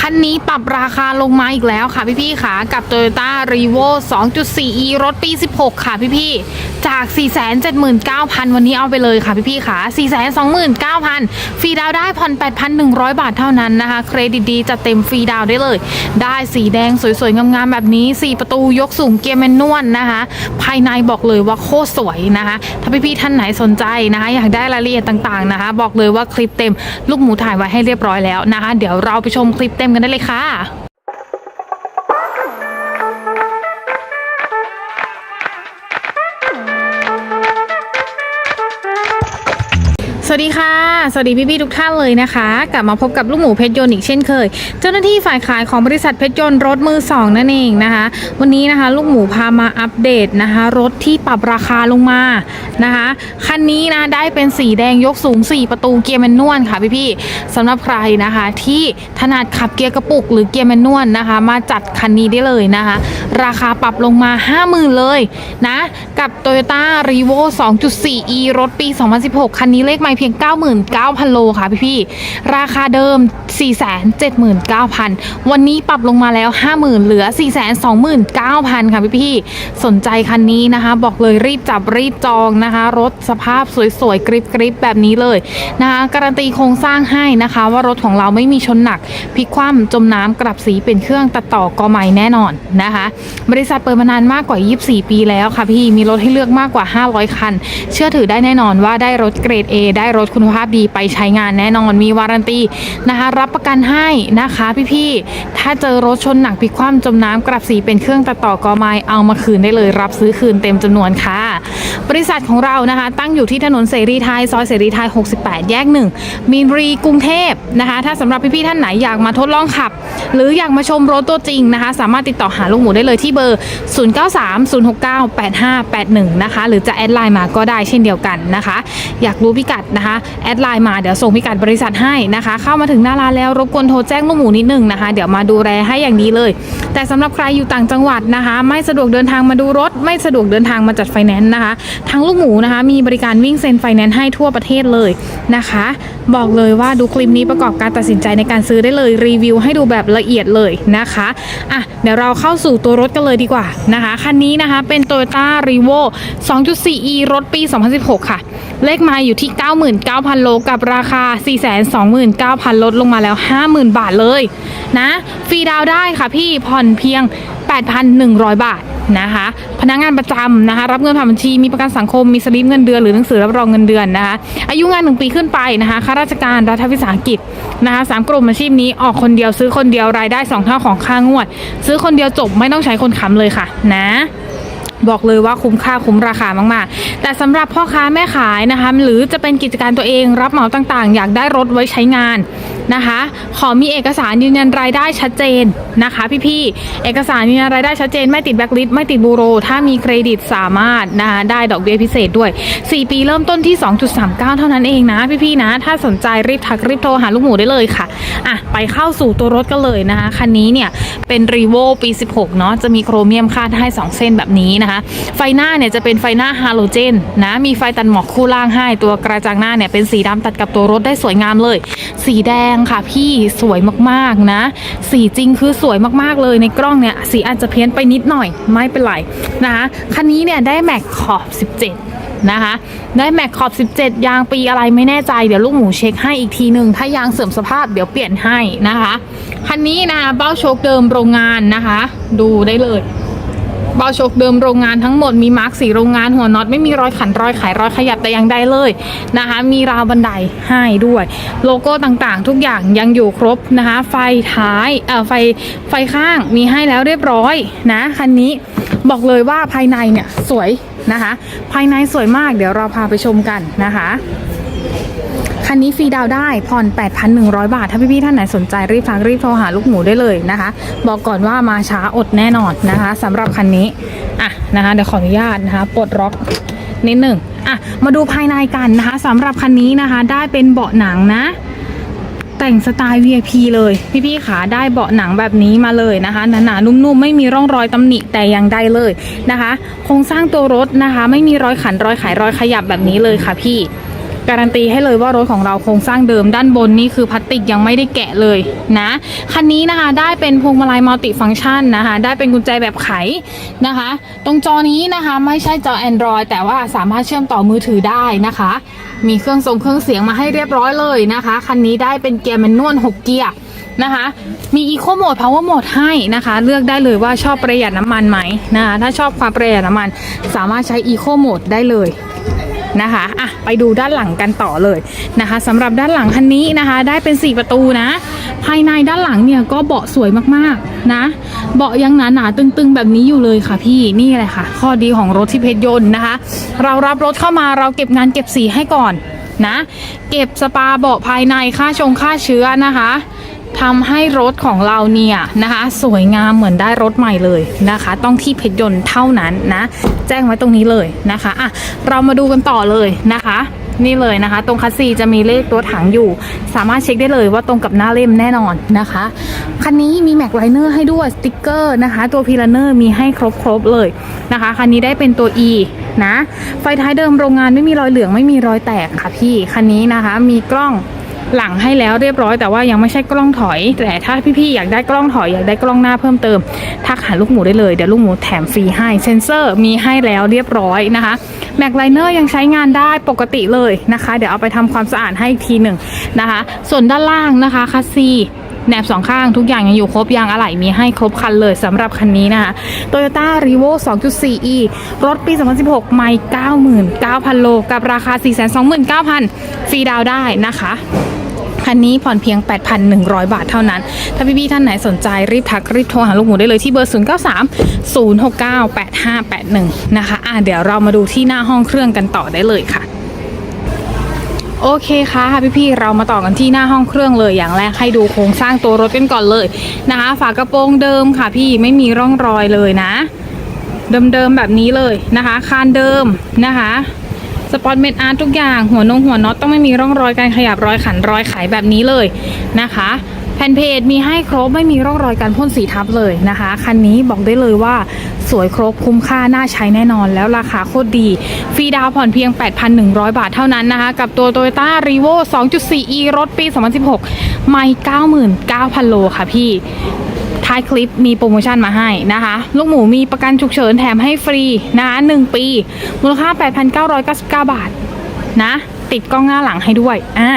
คันนี้ปรับราคาลงมาอีกแล้วค่ะพี่ๆค่ะ กับ Toyota r e v o 2.4e รถปี 16 ค่ะพี่ๆจาก 479,000 วันนี้เอาไปเลยค่ะพี่ๆค่ะ 429,000 ฟรีดาวได้ผ่อน 8,100 บาทเท่านั้นนะคะ เครดิตดีจะเต็มฟรีดาวได้เลย ได้สีแดงสวยๆ งามๆ แบบนี้ 4 ประตูยกสูงเกียร์แมนนวลนะคะ ภายในบอกเลยว่าโคตรสวยนะคะ ถ้าพี่ๆท่านไหนสนใจนะคะ อยากได้รายละเอียดต่างๆนะคะ บอกเลยว่าคลิปเต็มลูกหมูถ่ายไว้ให้เรียบร้อยแล้วนะคะ เดี๋ยวเราไปชมคลิปเต็มกันได้เลยค่ะ สวัสดีค่ะ สวัสดีพี่ๆทุกท่านเลยนะคะ กลับมาพบกับลูกหมูเพชรยนต์อีกเช่นเคย เจ้าหน้าที่ฝ่ายขายของบริษัทเพชรยนต์รถมือสองนั่นเองนะคะ วันนี้นะคะ ลูกหมูพามาอัปเดตนะคะ รถที่ปรับราคาลงมานะคะคันนี้นะได้เป็นสีแดงยกสูง 4 ประตูเกียร์แมนนวลค่ะพี่ๆสำหรับใครนะคะ ที่ถนัดขับเกียร์กระปุก หรือเกียร์แมนนวลนะคะ มาจัดคันนี้ได้เลยนะคะ ราคาปรับลงมา 50,000เลยนะกับ Toyota r e v o 2.4e รถปี 2016 คันนี้เลขไม่เพียง 99,000 โลค่ะพี่ๆ ราคาเดิม 479,000 วันนี้ปรับลงมาแล้ว 50,000 เหลือ 429,000 ค่ะพี่ๆ สนใจคันนี้นะคะ บอกเลยรีบจับรีบจองนะคะ รถสภาพสวยๆ กริบๆ แบบนี้เลยนะคะการันตีโครงสร้างให้นะคะ ว่ารถของเราไม่มีชนหนักพลิกคว่ำจมน้ำกลับสีเป็นเครื่องตัดต่อกอใหม่แน่นอนนะคะ บริษัทเปิดมานานมากกว่า 24 ปีแล้วค่ะพี่มีรถให้เลือกมากกว่า 500 คัน เชื่อถือได้แน่นอนว่าได้รถเกรด A ได้รถคุณภาพดีไปใช้งานแน่นอนมีวารันตีนะคะ รับประกันให้นะคะพี่ๆ ถ้าเจอรถชนหนักพลิกคว่ำจมน้ำกลับสีเป็นเครื่องตัดต่อกอไม้เอามาคืนได้เลยรับซื้อคืนเต็มจำนวนค่ะ บริษัทของเรานะคะ ตั้งอยู่ที่ถนนเสรีไทยซอยเสรีไทย 68 แยก1มีนบุรีกรุงเทพนะคะ ถ้าสำหรับพี่ๆท่านไหนอยากมาทดลองขับ หรืออยากมาชมรถตัวจริงนะคะ สามารถติดต่อหาลูกหมูได้เลยที่เบอร์ 0930698581 นะคะ หรือจะแอดไลน์มาก็ได้เช่นเดียวกันนะคะ อยากรู้พิกัดนะคะแอดไลน์มาเดี๋ยวส่งพิกัดบริษัทให้นะคะ เข้ามาถึงหน้าร้านแล้วรบกวนโทรแจ้งลูกหมูนิดนึงนะคะ เดี๋ยวมาดูแลให้อย่างดีเลย แต่สำหรับใครอยู่ต่างจังหวัดนะคะ ไม่สะดวกเดินทางมาดูรถ ไม่สะดวกเดินทางมาจัดไฟแนนซ์นะคะทางลูกหมูนะคะมีบริการวิ่งเซ็นไฟแนนซ์ให้ทั่วประเทศเลยนะคะ บอกเลยว่าดูคลิปนี้ประกอบการตัดสินใจในการซื้อได้เลยรีวิวให้ดูแบบละเอียดเลยนะคะอะ ดี๋ยวเราเข้าสู่ตัวรถกันเลยดีกว่านะคะ คันนี้นะคะเป็น Toyota r e v o 2.4e รถปี 2016 ค่ะ เลขมาอยู่ที่ 99,000 โลกับราคา 429,000 ลดลงมาแล้ว 50,000 บาทเลยนะ ฟรีดาวได้ค่ะพี่ผ่อนเพียง 8,100 บาท นะคะ พนักงานประจำนะคะ รับเงินผ่านบัญชีมีประกันสังคมมีสลิปเงินเดือนหรือหนังสือรับรองเงินเดือนนะคะ อายุงาน 1 ปีขึ้นไปนะคะข้าราชการรัฐวิสาหกิจนะคะสามกลุ่มอาชีพนี้ออกคนเดียวซื้อคนเดียวรายได้ 2 เท่าของค่างวด ซื้อคนเดียวจบไม่ต้องใช้คนค้ำเลยค่ะ นะบอกเลยว่าคุ้มค่าคุ้มราคามาก ๆ แต่สำหรับพ่อค้าแม่ขายนะคะ หรือจะเป็นกิจการตัวเองรับเหมาต่างๆ อยากได้รถไว้ใช้งาน นะคะ ขอมีเอกสารยืนยันรายได้ชัดเจนนะคะพี่ๆ เอกสารยืนยันรายได้ชัดเจน ไม่ติดแบล็คลิสต์ไม่ติดบูโร ถ้ามีเครดิตสามารถนะคะได้ดอกเบี้ยพิเศษด้วย 4 ปีเริ่มต้นที่ 2.39 เท่านั้นเองนะพี่ๆนะ ถ้าสนใจรีบทักรีบโทรหาลูกหมูได้เลยค่ะอะ ไปเข้าสู่ตัวรถกันเลยนะคะคันนี้เนี่ยเป็นรีโวปี 16 เนาะจะมีโครเมียมคาดให้ 2 เส้นแบบนี้นะคะ ไฟหน้าเนี่ยจะเป็นไฟหน้าฮาโลเจนนะมีไฟตัดหมอกคู่ล่างให้ตัวกระจังหน้าเนี่ยเป็นสีดำตัดกับตัวรถได้สวยงามเลย สีแดงค่ะพี่สวยมากๆนะ สีจริงคือสวยมากๆเลยในกล้องเนี่ยสีอาจจะเพี้ยนไปนิดหน่อยไม่เป็นไรนะคะคันนี้เนี่ยได้แม็กขอบ 17 นะคะ ได้แม็กขอบ 17 ยางปีอะไรไม่แน่ใจเดี๋ยวลูกหมูเช็คให้อีกทีหนึ่งถ้ายางเสื่อมสภาพเดี๋ยวเปลี่ยนให้นะคะคันนี้นะคะเบ้าโชคเดิมโรงงานนะคะ ดูได้เลย เบาโชคเดิมโรงงานทั้งหมดมีมาร์กสีโรงงานหัวน็อตไม่มีรอยขันรอยไขรอยขยับแต่ยังได้เลยนะคะ มีราวบันไดให้ด้วย โลโก้ต่างๆ ทุกอย่างยังอยู่ครบนะคะ ไฟท้ายเอ่อไฟไฟข้างมีให้แล้วเรียบร้อยนะคันนี้บอกเลยว่าภายในเนี่ยสวยนะคะ ภายในสวยมากเดี๋ยวเราพาไปชมกันนะคะ คันนี้ฟรีดาวได้ผ่อน 8,100 บาท ถ้าพี่ๆท่านไหนสนใจรีบฟังรีบโทรหาลูกหมูได้เลยนะคะ บอกก่อนว่ามาช้าอดแน่นอนนะคะสำหรับคันนี้อะนะคะเดี๋ยวขออนุญาตนะคะปลดล็อกนิดหนึ่งอะมาดูภายในกันนะคะสำหรับคันนี้นะคะได้เป็นเบาะหนังนะแต่งสไตล์ VIP เลย พี่ๆขาได้เบาะหนังแบบนี้มาเลยนะคะหนาๆนุ่มๆ ไม่มีร่องรอยตำหนิแต่อยังได้เลยนะคะ โครงสร้างตัวรถนะคะ ไม่มีรอยขันรอยไขรอยขยับแบบนี้เลยค่ะพี่ การันตีให้เลยว่ารถของเราโครงสร้างเดิมด้านบนนี่คือพลาสติกยังไม่ได้แกะเลยนะคันนี้นะคะได้เป็นพวงมาลัยมัลติฟัง c t ชันนะคะ ได้เป็นกุญแจแบบไขนะคะ ตรงจอนี้นะคะไม่ใช่จอ Android แต่ว่าสามารถเชื่อมต่อมือถือได้นะคะ มีเครื่องทรงเครื่องเสียงมาให้เรียบร้อยเลยนะคะคันนี้ได้เป็นเกียร์แมนนวล6เกียร์นะคะมี Eco Mode Power Mode ให้นะคะ เลือกได้เลยว่าชอบประหยัดน้ำมันไหมนะคะถ้าชอบความประหยัดน้ำมัน สามารถใช้ Eco Mode ได้เลย นะคะอะไปดูด้านหลังกันต่อเลยนะคะสำหรับด้านหลังคันนี้นะคะ ได้เป็น 4 ประตูนะ ภายในด้านหลังเนี่ยก็เบาะสวยมากๆนะ เบาะยังหนาๆตึงๆ แบบนี้อยู่เลยค่ะพี่นี่แหละค่ะ ข้อดีของรถที่เพชรยนต์นะคะ เรารับรถเข้ามาเราเก็บงานเก็บสีให้ก่อนนะ เก็บสปาเบาะภายในค่าชงค่าเชื้อนะคะ ทำให้รถของเราเนี่ยนะคะ สวยงามเหมือนได้รถใหม่เลยนะคะ ต้องที่เพชรยนต์เท่านั้นนะ แจ้งไว้ตรงนี้เลยนะคะอะเรามาดูกันต่อเลยนะคะนี่เลยนะคะ ตรงคัสซีจะมีเลขตัวถังอยู่ สามารถเช็คได้เลยว่าตรงกับหน้าเล่มแน่นอนนะคะ คันนี้มีแม็กไลเนอร์ให้ด้วยสติกเกอร์นะคะ ตัวพีลเนอร์มีให้ครบๆเลยนะคะ คันนี้ได้เป็นตัว E นะ ไฟท้ายเดิมโรงงานไม่มีรอยเหลืองไม่มีรอยแตกค่ะพี่ คันนี้นะคะมีกล้อง หลังให้แล้วเรียบร้อยแต่ว่ายังไม่ใช่กล้องถอย แต่ถ้าพี่ๆอยากได้กล้องถอยอยากได้กล้องหน้าเพิ่มเติม ทักหาลูกหมูได้เลยเดี๋ยวลูกหมูแถมฟรีให้เซนเซอร์มีให้แล้วเรียบร้อยนะคะแม็กไลเนอร์ยังใช้งานได้ปกติเลยนะคะ เดี๋ยวเอาไปทำความสะอาดให้อีกทีหนึ่งนะคะ ส่วนด้านล่างนะคะคัสซี แหนบสองข้างทุกอย่างยังอยู่ครบยางอะไหล่มีให้ครบคันเลยสำหรับคันนี้นะคะ Toyota r e v o 2.4e รถปี 2016 ไม่ 99,000 โล กับราคา 429,000 ฟรีดาวได้นะคะคันนี้ผ่อนเพียง 8,100 บาทเท่านั้น ถ้าพี่ๆท่านไหนสนใจรีบทักรีบโทรหาลูกหมูได้เลยที่เบอร์ 093 069 8581 นะคะอะเดี๋ยวเรามาดูที่หน้าห้องเครื่องกันต่อได้เลยค่ะ โอเคค่ะพี่ๆเรามาต่อกันที่หน้าห้องเครื่องเลยอย่างแรกให้ดูโครงสร้างตัวรถกันก่อนเลยนะคะ ฝากระโปรงเดิมค่ะ พี่ไม่มีร่องรอยเลยนะ เดิมๆแบบนี้เลยนะคะ คานเดิมนะคะสปอตเมดอาร์ทุกอย่างหัวนงหัวน็อตต้องไม่มีร่องรอยการขยับรอยขันรอยไขแบบนี้เลยนะคะ แผ่นเพจมีให้ครบไม่มีร่องรอยการพ่นสีทับเลยนะคะ คันนี้บอกได้เลยว่าสวยครบคุ้มค่า น่าใช้แน่นอนแล้วราคาโคตรดี ฟรีดาวผ่อนเพียง 8,100 บาทเท่านั้นนะคะ กับตัว Toyota r e v o 2.4e รถปี 2016 ไม่99,000 โลค่ะพี่ท้ายคลิปมีโปรโมชั่นมาให้นะคะ ลูกหมูมีประกันฉุกเฉินแถมให้ฟรีนะคะ 1 ปี มูลค่า 8,999 บาทนะ ติดกล้องหน้าหลังให้ด้วยอ่า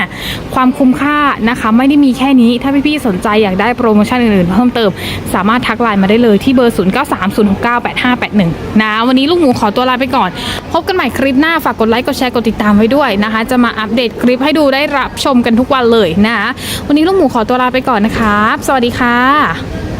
ความคุ้มค่านะคะ ไม่ได้มีแค่นี้ถ้าพี่ๆสนใจอยากได้โปรโมชั่นอื่นๆเพิ่มเติม สามารถทักไลน์มาได้เลยที่เบอร์ 0930698581 นะ วันนี้ลูกหมูขอตัวลาไปก่อน พบกันใหม่คลิปหน้าฝากกดไลค์กดแชร์กดติดตามไว้ด้วยนะคะ จะมาอัปเดตคลิปให้ดูได้รับชมกันทุกวันเลยนะ วันนี้ลูกหมูขอตัวลาไปก่อนนะครับสวัสดีค่ะ